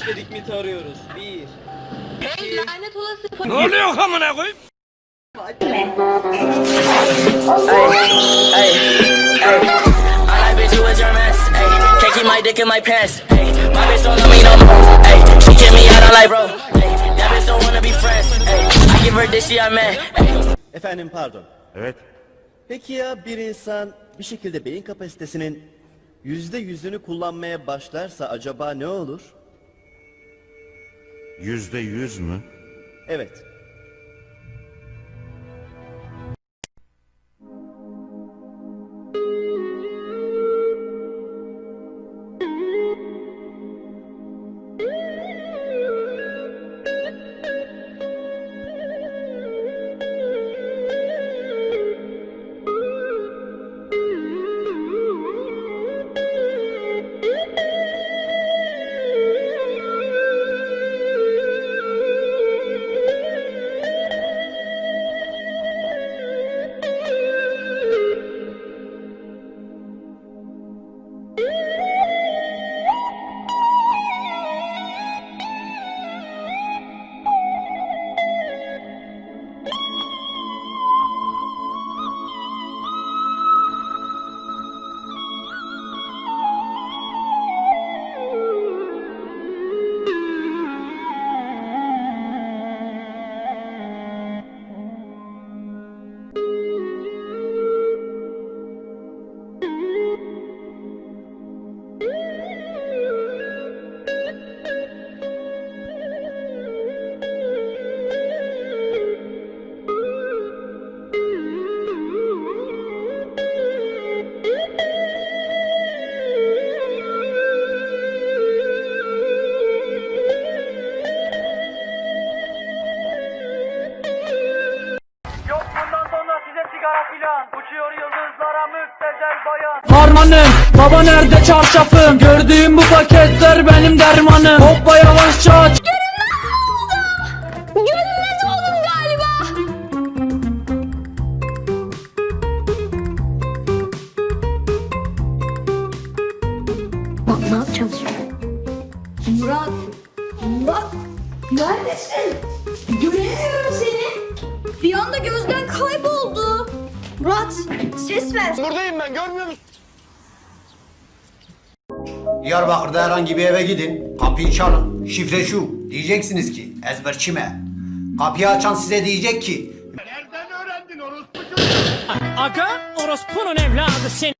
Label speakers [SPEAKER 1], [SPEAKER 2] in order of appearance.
[SPEAKER 1] işledik mi tarıyoruz. Bir.
[SPEAKER 2] Hey lanet olası
[SPEAKER 3] Ne oluyor amına koyayım?
[SPEAKER 4] Ay, ay. All I bitch you was your mess. Ay, can't keep my dick in my pants. Ay, my bitch don't love me no more. Ay, she kick me out on like bro. Ay, that bitch don't wanna be friends. Ay, I give her this shit I'm mad. Ay,
[SPEAKER 5] Efendim pardon.
[SPEAKER 6] Evet.
[SPEAKER 5] Peki ya bir insan bir şekilde beyin kapasitesinin yüzde yüzünü kullanmaya başlarsa acaba ne olur?
[SPEAKER 6] Yüzde yüz mü?
[SPEAKER 5] Evet.
[SPEAKER 7] Harmanım baba nerede çarşafım Gördüğüm bu paketler benim dermanım Hoppa yavaşça aç.
[SPEAKER 2] Bak ne yapacağım? Murat. Murat. Neredesin? Göremiyorum seni. Bir anda gözden kayboldu. Murat ses ver.
[SPEAKER 8] Diyarbakır'da herhangi bir eve gidin. Kapıyı çalın. Şifre şu. Diyeceksiniz ki ezberçime. Kapıyı açan size diyecek ki
[SPEAKER 3] Aga orospunun evladı sen.